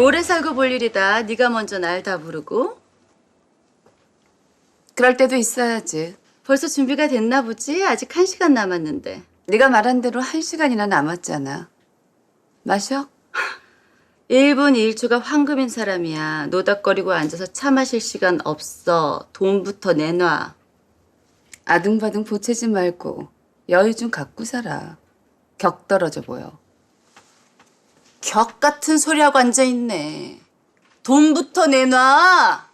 오래 살고 볼 일이다. 네가 먼저 날 다 부르고. 그럴 때도 있어야지. 벌써 준비가 됐나 보지? 아직 한 시간 남았는데. 네가 말한 대로 한 시간이나 남았잖아. 마셔? 1분 1초가 황금인 사람이야. 노닥거리고 앉아서 차 마실 시간 없어. 돈부터 내놔. 아등바등 보채지 말고 여유 좀 갖고 살아. 격 떨어져 보여. 격 같은 소리하고 앉아있네. 돈부터 내놔!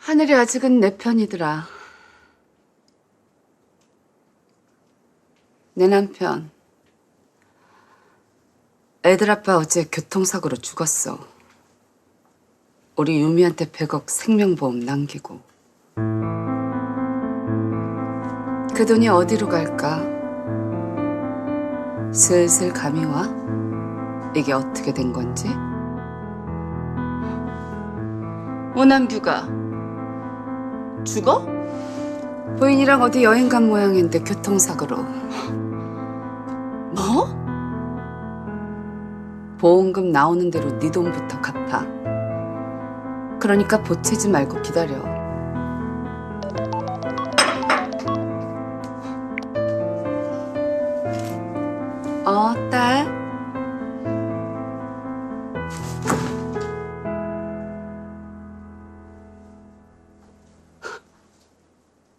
하늘이 아직은 내 편이더라. 내 남편. 애들 아빠 어제 교통사고로 죽었어. 우리 유미한테 100억 생명보험 남기고. 그 돈이 어디로 갈까? 슬슬 감이 와? 이게 어떻게 된 건지? 오남규가 죽어? 부인이랑 어디 여행 간 모양인데 교통사고로. 뭐? 보험금 나오는 대로 네 돈부터 갚아. 그러니까 보채지 말고 기다려. 어, 딸.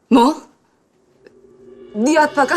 뭐? 네 아빠가?